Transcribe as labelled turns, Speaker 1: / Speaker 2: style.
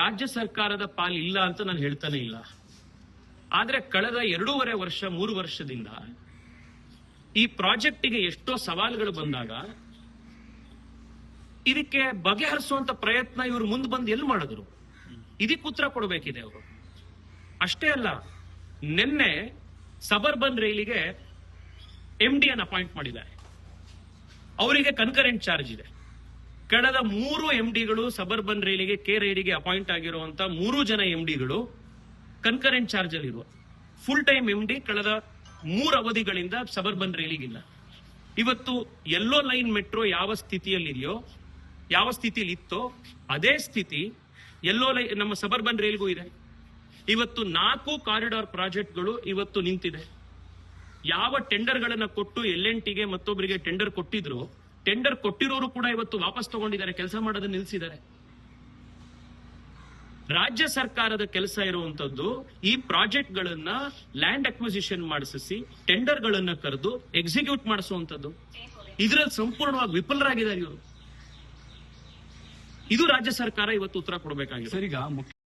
Speaker 1: ರಾಜ್ಯ ಸರ್ಕಾರದ ಪಾಲ್ ಇಲ್ಲ ಅಂತ ನಾನು ಹೇಳ್ತಾನೆ ಇಲ್ಲ. ಆದ್ರೆ ಕಳೆದ ಎರಡೂವರೆ ವರ್ಷ, ಮೂರು ವರ್ಷದಿಂದ ಈ ಪ್ರಾಜೆಕ್ಟಿಗೆ ಎಷ್ಟೋ ಸವಾಲುಗಳು ಬಂದಾಗ ಇದಕ್ಕೆ ಬಗೆಹರಿಸುವಂತ ಪ್ರಯತ್ನ ಇವರು ಮುಂದೆ ಬಂದು ಎಲ್ಲಿ ಮಾಡಿದ್ರು? ಇದಕ್ಕೆ ಉತ್ತರ ಕೊಡಬೇಕಿದೆ ಅವರು. ಅಷ್ಟೇ ಅಲ್ಲ, ನಿನ್ನೆ ಸಬರ್ಬನ್ ರೈಲಿಗೆ ಎಂ ಡಿ ಅಪಾಯಿಂಟ್ ಮಾಡಿದ್ದಾರೆ. ಅವರಿಗೆ ಕನ್ಕರೆಂಟ್ ಚಾರ್ಜ್ ಇದೆ. ಕಳೆದ ಮೂರು ಎಂ ಡಿಗಳು ಸಬರ್ಬನ್ ರೈಲಿಗೆ ಕೆ ರೈಲಿಗೆ ಅಪಾಯಿಂಟ್ ಆಗಿರುವಂತ ಮೂರು ಜನ ಎಂ ಡಿಗಳು ಕನ್ಕರೆಂಟ್ ಚಾರ್ಜ್ ಅಲ್ಲಿ ಇರುವ. ಫುಲ್ ಟೈಮ್ ಎಂ ಡಿ ಕಳೆದ ಮೂರು ಅವಧಿಗಳಿಂದ ಸಬರ್ಬನ್ ರೈಲಿಗಿಲ್ಲ. ಇವತ್ತು ಎಲ್ಲೋ ಲೈನ್ ಮೆಟ್ರೋ ಯಾವ ಸ್ಥಿತಿಯಲ್ಲಿದೆಯೋ, ಯಾವ ಸ್ಥಿತಿಯಲ್ಲಿ ಇತ್ತೋ, ಅದೇ ಸ್ಥಿತಿ ಎಲ್ಲೋ ಲೈ ನಮ್ಮ ಸಬರ್ಬನ್ ರೈಲ್ಗೂ ಇದೆ. ಇವತ್ತು ನಾಲ್ಕು ಕಾರಿಡಾರ್ ಪ್ರಾಜೆಕ್ಟ್ಗಳು ಇವತ್ತು ನಿಂತಿದೆ. ಯಾವ ಟೆಂಡರ್ಗಳನ್ನು ಕೊಟ್ಟು ಎಲ್ ಎನ್ ಟಿಗೆ ಮತ್ತೊಬ್ಬರಿಗೆ ಟೆಂಡರ್ ಕೊಟ್ಟಿದ್ರು ಟೆಂಡರ್ ಕೊಟ್ಟಿರೋರು ಕೂಡ ಇವತ್ತು ವಾಪಸ್ ತಗೊಂಡಿದ್ದಾರೆ, ಕೆಲಸ ಮಾಡೋದನ್ನ ನಿಲ್ಲಿಸಿದ್ದಾರೆ ರಾಜ್ಯ ಸರ್ಕಾರದ ಕೆಲಸ ಇರುವಂತದ್ದು ಈ ಪ್ರಾಜೆಕ್ಟ್ ಗಳನ್ನ ಲ್ಯಾಂಡ್ ಅಕ್ವಿಸಿಷನ್ ಮಾಡಿಸಿ ಟೆಂಡರ್ ಗಳನ್ನ ಕರೆದು ಎಕ್ಸಿಕ್ಯೂಟ್ ಮಾಡಿಸುವಂತದ್ದು. ಇದರಲ್ಲಿ ಸಂಪೂರ್ಣವಾಗಿ ವಿಫಲರಾಗಿದ್ದಾರೆ ಇವರು. ಇದು ರಾಜ್ಯ ಸರ್ಕಾರ ಇವತ್ತು ಉತ್ತರ ಕೊಡಬೇಕಾಗಿದೆ.